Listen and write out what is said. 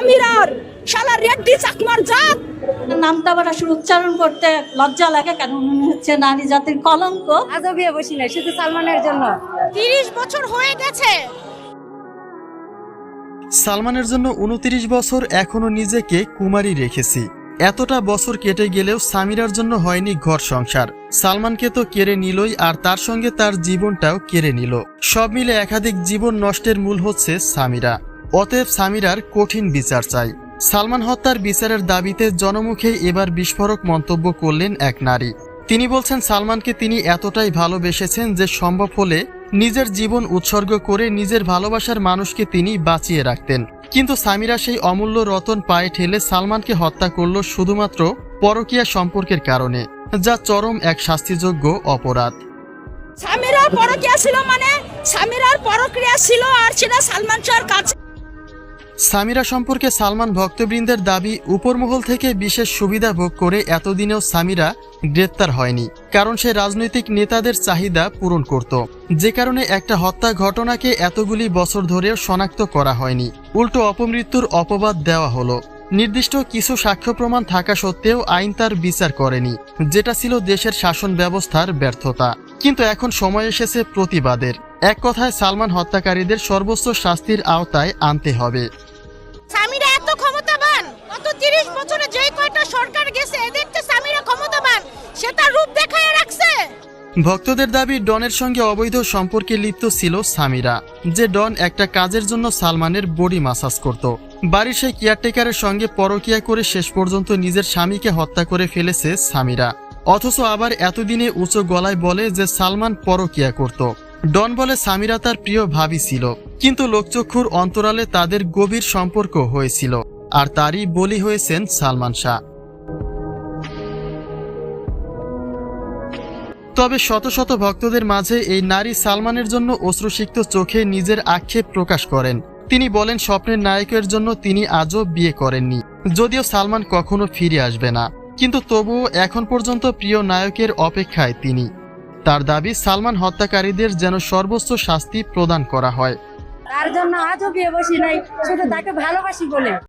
আমিরার শালা রেড্ডি চাকমার জাত। নামটা আবার আসলে উচ্চারণ করতে লজ্জা লাগে কারণ উনি হচ্ছে নারী জাতির কলঙ্ক? আজও বিয়ে বসি নাই শুধু সালমানের জন্য। তিরিশ বছর হয়ে গেছে। সালমানের জন্য উনত্রিশ বছর এখনও নিজেকে কুমারী রেখেছি। এতটা বছর কেটে গেলেও সামিরার জন্য হয়নি ঘর সংসার। সালমানকে তো কেড়ে নিলই আর তার সঙ্গে তার জীবনটাও কেড়ে নিল। সব মিলে একাধিক জীবন নষ্টের মূল হচ্ছে সামিরা। অতএব সামিরার কঠিন বিচার চাই। সালমান হত্যার বিচারের দাবিতে জনমুখে এবার বিস্ফোরক মন্তব্য করলেন এক নারী। তিনি বলছেন, সালমানকে তিনি এতটাই ভালোবেসেছেন যে সম্ভব হলে নিজের জীবন উৎসর্গ করে নিজের ভালোবাসার মানুষকে তিনি বাঁচিয়ে রাখতেন। কিন্তু সামিরা সেই অমূল্য রতন পায়ে ঠেলে সালমানকে হত্যা করল শুধুমাত্র পরকীয়া সম্পর্কের কারণে, যা চরম এক শাস্তিযোগ্য অপরাধ। পরকিয়া ছিল মানে পরক্রিয়া ছিল আর সেটা সালমান শাহর কাছে সামিরা সম্পর্কে সালমান ভক্তবৃন্দের দাবি, উপরমহল থেকে বিশেষ সুবিধা ভোগ করে এতদিনেও সামিরা গ্রেপ্তার হয়নি, কারণ সে রাজনৈতিক নেতাদের চাহিদা পূরণ করত। যে কারণে একটা হত্যা ঘটনাকে এতগুলি বছর ধরেও শনাক্ত করা হয়নি। উল্টো অপমৃত্যুর অপবাদ দেওয়া হলো। নির্দিষ্ট কিছু সাক্ষ্য প্রমাণ থাকা সত্ত্বেও আইন তার বিচার করেনি, যেটা ছিল দেশের শাসন ব্যবস্থার ব্যর্থতা। কিন্তু এখন সময় এসেছে প্রতিবাদের। এক কথায় সালমান হত্যাকারীদের সর্বোচ্চ শাস্তির আওতায় আনতে হবে। ভক্তদের দাবি, ডনের সঙ্গে অবৈধ সম্পর্কে লিপ্ত ছিল সামিরা। যে ডন একটা কাজের জন্য সালমানের বডি মাসাজ করত। বাড়ির সেই কেয়ারটেকারের সঙ্গে পরকিয়া করে শেষ পর্যন্ত নিজের স্বামীকে হত্যা করে ফেলেছে সামিরা। অথচ আবার এতদিনে উঁচু গলায় বলে যে সালমান পরকিয়া করত। ডন বলে সামিরা তার প্রিয় ভাবি ছিল। কিন্তু লোকচক্ষুর অন্তরালে তাদের গভীর সম্পর্ক হয়েছিল। আর তারই বলি হয়েছেন সালমান শাহ। তবে শত শত ভক্তদের মাঝে এই নারী সালমানের জন্য অশ্রুসিক্ত চোখে নিজের আক্ষেপ প্রকাশ করেন। তিনি বলেন, স্বপ্নের নায়কের জন্য তিনি আজও বিয়ে করেননি। যদিও সালমান কখনো ফিরে আসবে না। কিন্তু তবুও এখন পর্যন্ত প্রিয় নায়কের অপেক্ষায় তিনি। তার দাবি, সালমান হত্যাকারীদের যেন সর্বোচ্চ শাস্তি প্রদান করা হয়। তার জন্য আজও বিয়ে বসি নাই, শুধু তাকে ভালোবাসি বলে।